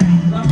Right.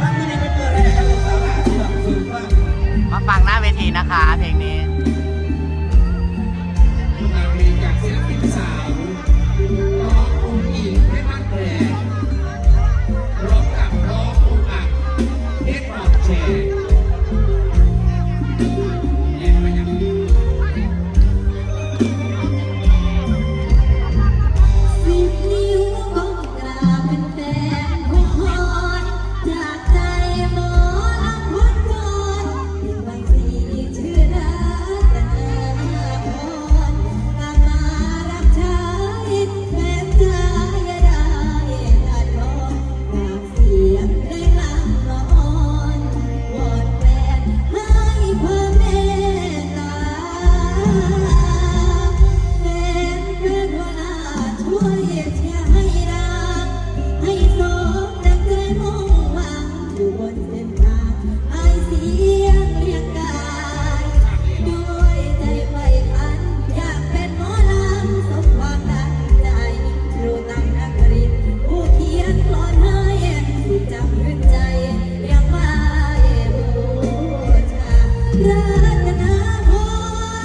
นาพ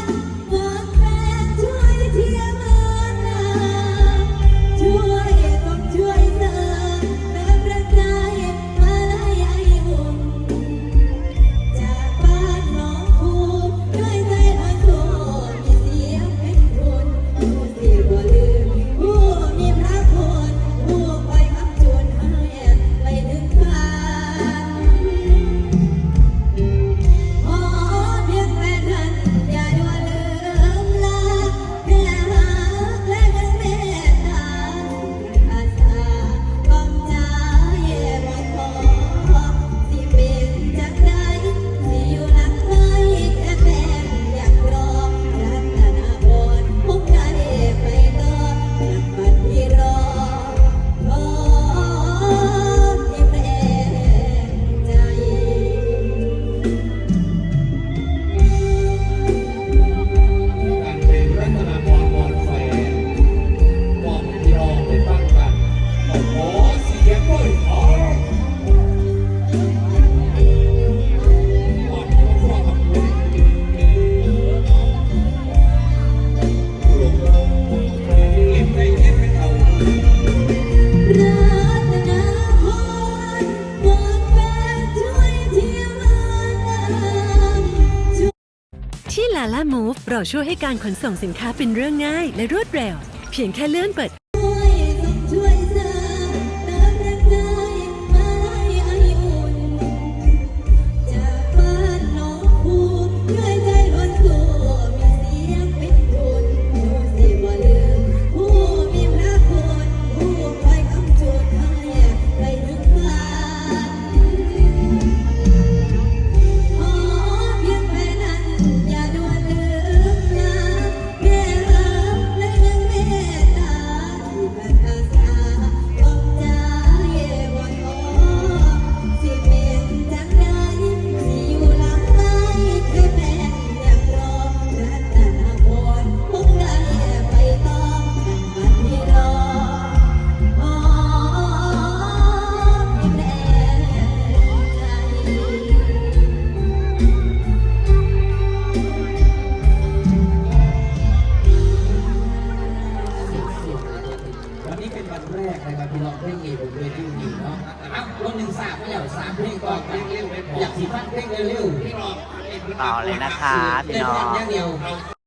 รวางแผนช่วยเทียมเนินนา ลาล่ามูฟเราช่วยให้การขนส่งสินค้าเป็นเรื่องง่ายและรวดเร็ว เพียงแค่เลื่อนเปิด ต่อเลยนะคะพี่น้อง